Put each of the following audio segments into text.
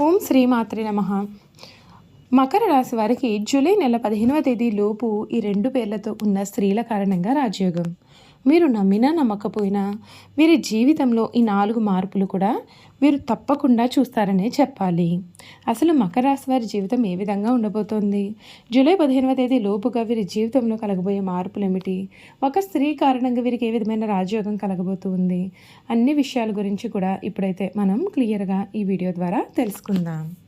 ఓం శ్రీమాత్రి నమ. మకర రాశి వారికి జూలై నెల పదిహేనవ తేదీ లోపు ఈ రెండు పేర్లతో ఉన్న స్త్రీల కారణంగా రాజయోగం. మీరు నమ్మినా నమ్మకపోయినా వీరి జీవితంలో ఈ నాలుగు మార్పులు కూడా వీరు తప్పకుండా చూస్తారనే చెప్పాలి. అసలు మకర రాశి వారి జీవితం ఏ విధంగా ఉండబోతోంది? జూలై పదిహేనవ తేదీ లోపుగా వీరి జీవితంలో కలగబోయే మార్పులు ఏమిటి? ఒక స్త్రీ కారణంగా వీరికి ఏ విధమైన రాజయోగం కలగబోతుంది? అన్ని విషయాల గురించి కూడా ఇప్పుడైతే మనం క్లియర్గా ఈ వీడియో ద్వారా తెలుసుకుందాం.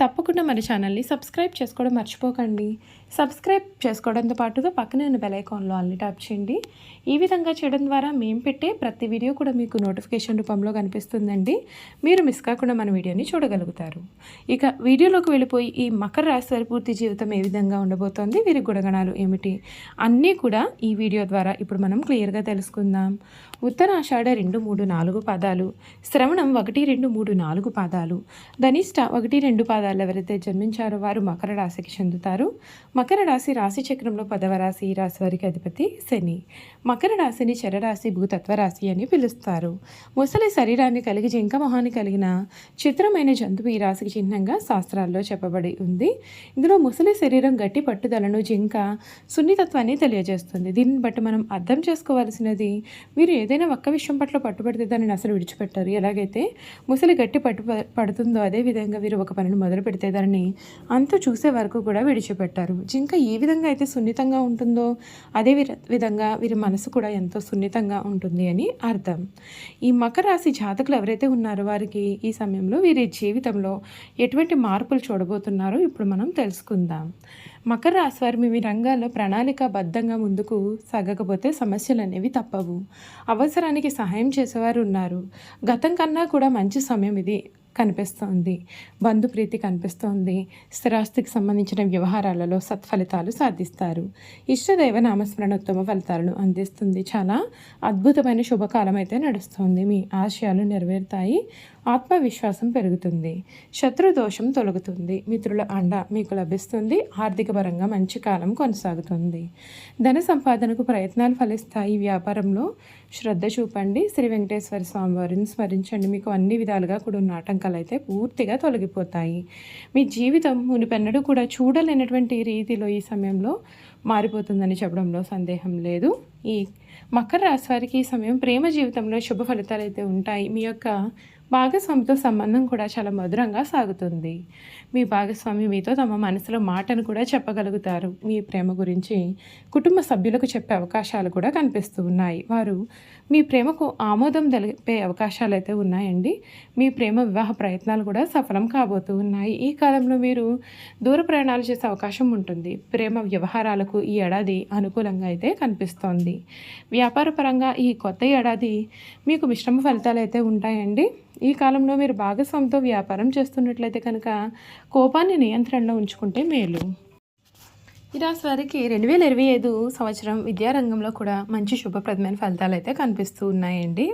తప్పకుండా మన ఛానల్ని సబ్స్క్రైబ్ చేసుకోవడం మర్చిపోకండి. సబ్స్క్రైబ్ చేసుకోవడంతో పాటుగా పక్కన ఉన్న బెల్ ఐకాన్లో అల్లి ట్యాప్ చేయండి. ఈ విధంగా చేయడం ద్వారా మేము పెట్టే ప్రతి వీడియో కూడా మీకు నోటిఫికేషన్ రూపంలో కనిపిస్తుందండి. మీరు మిస్ కాకుండా మన వీడియోని చూడగలుగుతారు. ఇక వీడియోలోకి వెళ్ళిపోయి ఈ మకర రాశి వారి పూర్తి జీవితం ఏ విధంగా ఉండబోతోంది వీరి గుణగణాలు ఏమిటి అన్నీ కూడా ఈ వీడియో ద్వారా ఇప్పుడు మనం క్లియర్గా తెలుసుకుందాం. ఉత్తరాషాఢ రెండు మూడు నాలుగు పాదాలు శ్రవణం ఒకటి రెండు మూడు నాలుగు పాదాలు ధనిష్ట ఒకటి రెండు పాదాలు ఎవరైతే జన్మించారో వారు మకర రాశికి చెందుతారు. మకర రాశి రాశి చక్రంలో పదవ రాశి ఈ రాశి వారికి అధిపతి శని. మకర రాశిని చరరాశి భూతత్వ రాశి అని పిలుస్తారు. ముసలి శరీరాన్ని కలిగి జింక మొహాన్ని కలిగిన చిత్రమైన జంతువు ఈ రాశికి చిహ్నంగా శాస్త్రాల్లో చెప్పబడి ఉంది. ఇందులో ముసలి శరీరం గట్టి పట్టుదలను జింక సున్నితత్వాన్ని తెలియజేస్తుంది. దీన్ని బట్టి మనం అర్థం చేసుకోవాల్సినది మీరు ఏదైనా ఒక్క విషయం పట్ల పట్టుబడితే దానిని అసలు విడిచిపెట్టారు. ఎలాగైతే ముసలి గట్టి పట్టు పడుతుందో అదే విధంగా వీరు ఒక పనిని మొదలు పెడితే దానిని అంతు చూసే వరకు కూడా విడిచిపెట్టారు. జింక ఏ విధంగా అయితే సున్నితంగా ఉంటుందో అదే విధంగా వీరి మనసు కూడా ఎంతో సున్నితంగా ఉంటుంది అని అర్థం. ఈ మకర రాశి జాతకులు ఎవరైతే ఉన్నారో వారికి ఈ సమయంలో వీరి జీవితంలో ఎటువంటి మార్పులు చూడబోతున్నారో ఇప్పుడు మనం తెలుసుకుందాం. మకర రాశి వారు మీ రంగాల్లో ప్రణాళికాబద్ధంగా ముందుకు సాగకపోతే సమస్యలు అనేవి తప్పవు. అవసరానికి సహాయం చేసేవారు ఉన్నారు. గతం కన్నా కూడా మంచి సమయం ఇది. కనిపిస్తోంది. బంధుప్రీతి కనిపిస్తోంది. స్థిరాస్తికి సంబంధించిన వ్యవహారాలలో సత్ఫలితాలు సాధిస్తారు. ఇష్టదైవ నామస్మరణ ఉత్తమ ఫలితాలను అందిస్తుంది. చాలా అద్భుతమైన శుభకాలం అయితే నడుస్తుంది. మీ ఆశయాలు నెరవేరుతాయి. ఆత్మవిశ్వాసం పెరుగుతుంది. శత్రు దోషం తొలగుతుంది. మిత్రుల అండ మీకు లభిస్తుంది. ఆర్థిక పరంగా మంచి కాలం కొనసాగుతుంది. ధన సంపాదనకు ప్రయత్నాలు ఫలిస్తాయి. వ్యాపారంలో శ్రద్ధ చూపండి. శ్రీ వెంకటేశ్వర స్వామి వారిని స్మరించండి. మీకు అన్ని విధాలుగా కూడా ఉన్న ఆటంకాలు అయితే పూర్తిగా తొలగిపోతాయి. మీ జీవితం మునిపెన్నడూ కూడా చూడలేనటువంటి రీతిలో ఈ సమయంలో మారిపోతుందని చెప్పడంలో సందేహం లేదు. ఈ మకర రాశి వారికి ఈ సమయం ప్రేమ జీవితంలో శుభ ఫలితాలు అయితే ఉంటాయి. మీ యొక్క భాగస్వామితో సంబంధం కూడా చాలా మధురంగా సాగుతుంది. మీ భాగస్వామి మీతో తమ మనసులో మాటను కూడా చెప్పగలుగుతారు. మీ ప్రేమ గురించి కుటుంబ సభ్యులకు చెప్పే అవకాశాలు కూడా కనిపిస్తూ ఉన్నాయి. వారు మీ ప్రేమకు ఆమోదం తెలిపే అవకాశాలు అయితే ఉన్నాయండి. మీ ప్రేమ వివాహ ప్రయత్నాలు కూడా సఫలం కాబోతూ ఉన్నాయి. ఈ కాలంలో మీరు దూర ప్రయాణాలు చేసే అవకాశం ఉంటుంది. ప్రేమ వ్యవహారాలకు ఈ ఏడాది అనుకూలంగా అయితే కనిపిస్తోంది. వ్యాపార పరంగా ఈ కొత్త ఏడాది మీకు మిశ్రమ ఫలితాలు అయితే ఉంటాయండి. ఈ కాలంలో మీరు భాగస్వామితో వ్యాపారం చేస్తున్నట్లయితే కనుక కోపాన్ని నియంత్రణలో ఉంచుకుంటే మేలు. ఈ రాశి వారికి రెండు వేల ఇరవై ఐదు సంవత్సరం విద్యారంగంలో కూడా మంచి శుభప్రదమైన ఫలితాలు అయితే కనిపిస్తూ ఉన్నాయండి.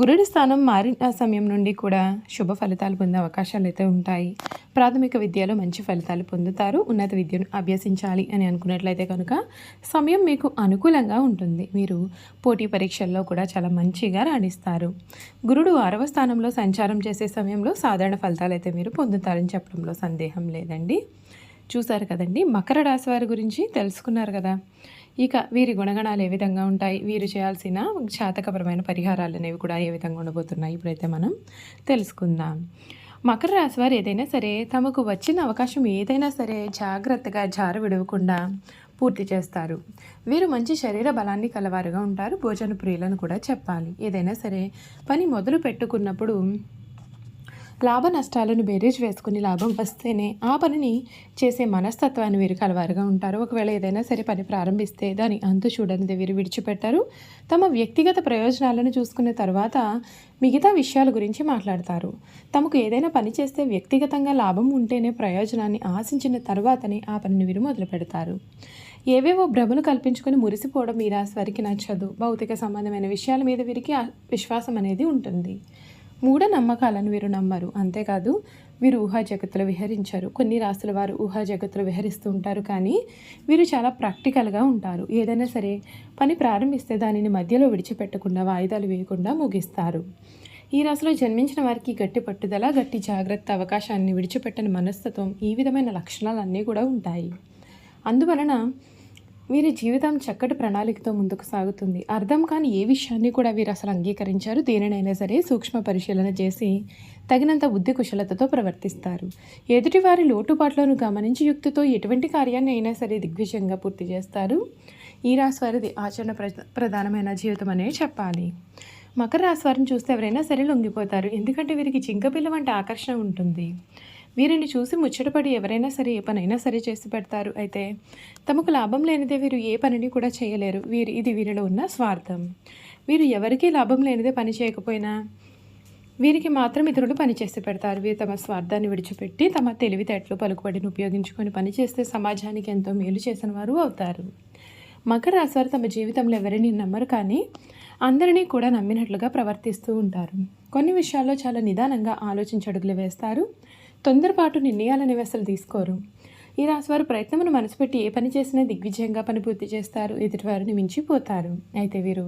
గురుడి స్థానం మారిన సమయం నుండి కూడా శుభ ఫలితాలు పొందే అవకాశాలు అయితే ఉంటాయి. ప్రాథమిక విద్యలో మంచి ఫలితాలు పొందుతారు. ఉన్నత విద్యను అభ్యసించాలి అని అనుకున్నట్లయితే కనుక సమయం మీకు అనుకూలంగా ఉంటుంది. మీరు పోటీ పరీక్షల్లో కూడా చాలా మంచిగా రాణిస్తారు. గురుడు ఆరవ స్థానంలో సంచారం చేసే సమయంలో సాధారణ ఫలితాలు అయితే మీరు పొందుతారని చెప్పడంలో సందేహం లేదండి. చూశారు కదండి. మకర రాశి వారి గురించి తెలుసుకున్నారు కదా. ఇక వీరి గుణగణాలు ఏ విధంగా ఉంటాయి? వీరు చేయాల్సిన శాతకపరమైన పరిహారాలు అనేవి కూడా ఏ విధంగా ఉండబోతున్నాయి? ఇప్పుడైతే మనం తెలుసుకుందాం. మకర రాశి వారు ఏదైనా సరే తమకు వచ్చిన అవకాశం ఏదైనా సరే జాగ్రత్తగా జార విడవకుండా పూర్తి చేస్తారు. వీరు మంచి శరీర బలాన్ని కలవారుగా ఉంటారు. భోజన ప్రియులను కూడా చెప్పాలి. ఏదైనా సరే పని మొదలు పెట్టుకున్నప్పుడు లాభ నష్టాలను బేరేజ్ వేసుకుని లాభం వస్తేనే ఆ పనిని చేసే మనస్తత్వాన్ని వీరు కలవారుగా ఉంటారు. ఒకవేళ ఏదైనా సరే పని ప్రారంభిస్తే దాని అంతు చూడనిది వీరు విడిచిపెట్టారు. తమ వ్యక్తిగత ప్రయోజనాలను చూసుకున్న తర్వాత మిగతా విషయాల గురించి మాట్లాడతారు. తమకు ఏదైనా పని చేస్తే వ్యక్తిగతంగా లాభం ఉంటేనే ప్రయోజనాన్ని ఆశించిన తర్వాతనే ఆ పనిని వీరు మొదలు పెడతారు ఏవేవో భ్రమలు కల్పించుకొని మురిసిపోవడం ఈ రాశి వారికి నచ్చదు. భౌతిక సంబంధమైన విషయాల మీద వీరికి విశ్వాసం అనేది ఉంటుంది. మూఢ నమ్మకాలను వీరు నమ్మరు. అంతేకాదు వీరు ఊహా జగత్తులో విహరించారు. కొన్ని రాసుల వారు ఊహా జగత్తులో విహరిస్తూ ఉంటారు కానీ వీరు చాలా ప్రాక్టికల్గా ఉంటారు. ఏదైనా సరే పని ప్రారంభిస్తే దానిని మధ్యలో విడిచిపెట్టకుండా వాయిదాలు వేయకుండా ముగిస్తారు. ఈ రాశిలో జన్మించిన వారికి గట్టి పట్టుదల గట్టి జాగ్రత్త అవకాశాన్ని విడిచిపెట్టని మనస్తత్వం ఈ విధమైన లక్షణాలన్నీ కూడా ఉంటాయి. అందువలన వీరి జీవితం చక్కటి ప్రణాళికతో ముందుకు సాగుతుంది. అర్థం కాని ఏ విషయాన్ని కూడా వీరు అసలు అంగీకరించారు? దేనినైనా సరే సూక్ష్మ పరిశీలన చేసి తగినంత బుద్ధి కుశలతతో ప్రవర్తిస్తారు. ఎదుటివారి లోటుపాట్లను గమనించి యుక్తితో ఎటువంటి కార్యాన్ని అయినా సరే దిగ్విజయంగా పూర్తి చేస్తారు. ఈ రాశి వారిది ఆచరణ ప్ర ప్రధానమైన జీవితం అనే చెప్పాలి. మకర రాశి వారిని చూస్తే ఎవరైనా సరే లొంగిపోతారు. ఎందుకంటే వీరికి జింకపిల్ల వంటి ఆకర్షణ ఉంటుంది. వీరిని చూసి ముచ్చటపడి ఎవరైనా సరే ఏ పనైనా సరే చేసి పెడతారు. అయితే తమకు లాభం లేనిదే వీరు ఏ పనిని కూడా చేయలేరు. వీరి ఇది వీరిలో ఉన్న స్వార్థం. వీరు ఎవరికీ లాభం లేనిదే పని చేయకపోయినా వీరికి మాత్రం ఇతరులు పనిచేసి పెడతారు. వీరు తమ స్వార్థాన్ని విడిచిపెట్టి తమ తెలివితేటలు పలుకుబడిని ఉపయోగించుకొని పనిచేస్తే సమాజానికి ఎంతో మేలు చేసిన వారు అవుతారు. మకర రాశివారు తమ జీవితంలో ఎవరిని నమ్మరు కానీ అందరినీ కూడా నమ్మినట్లుగా ప్రవర్తిస్తూ ఉంటారు. కొన్ని విషయాల్లో చాలా నిదానంగా ఆలోచించి అడుగులు వేస్తారు. తొందరపాటు నిర్ణయాలని అసలు తీసుకోరు. ఈ రాశివారు ప్రయత్నమును మనసుపెట్టి ఏ పని చేసినా దిగ్విజయంగా పని పూర్తి చేస్తారు. ఎదుటివారిని మించిపోతారు. అయితే వీరు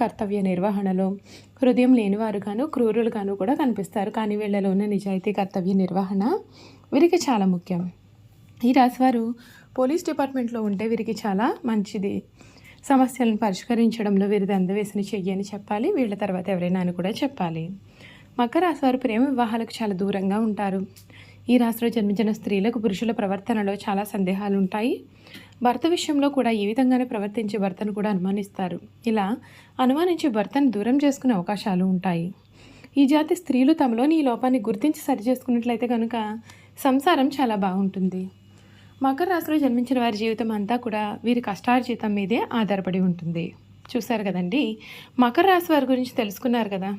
కర్తవ్య నిర్వహణలో హృదయం లేనివారుగాను క్రూరులుగాను కూడా కనిపిస్తారు. కానీ వీళ్ళలో ఉన్న నిజాయితీ కర్తవ్య నిర్వహణ వీరికి చాలా ముఖ్యం. ఈ రాశివారు పోలీస్ డిపార్ట్మెంట్లో ఉంటే వీరికి చాలా మంచిది. సమస్యలను పరిష్కరించడంలో వీరిది అందవేసిన చెయ్యి అని చెప్పాలి. వీళ్ళ తర్వాత ఎవరైనా అని కూడా చెప్పాలి. మకర రాశి వారు ప్రేమ వివాహాలకు చాలా దూరంగా ఉంటారు. ఈ రాశిలో జన్మించిన స్త్రీలకు పురుషుల ప్రవర్తనలో చాలా సందేహాలు ఉంటాయి భర్త విషయంలో కూడా ఈ విధంగానే ప్రవర్తించే భర్తను కూడా అనుమానిస్తారు. ఇలా అనుమానించి భర్తను దూరం చేసుకునే అవకాశాలు ఉంటాయి. ఈ జాతి స్త్రీలు తమలోని ఈ లోపాన్ని గుర్తించి సరిచేసుకున్నట్లయితే కనుక సంసారం చాలా బాగుంటుంది. మకర రాశిలో జన్మించిన వారి జీవితం అంతా కూడా వీరి కష్టార్జితం మీదే ఆధారపడి ఉంటుంది. చూశారు కదండి? మకర రాశి వారి గురించి తెలుసుకున్నారు కదా?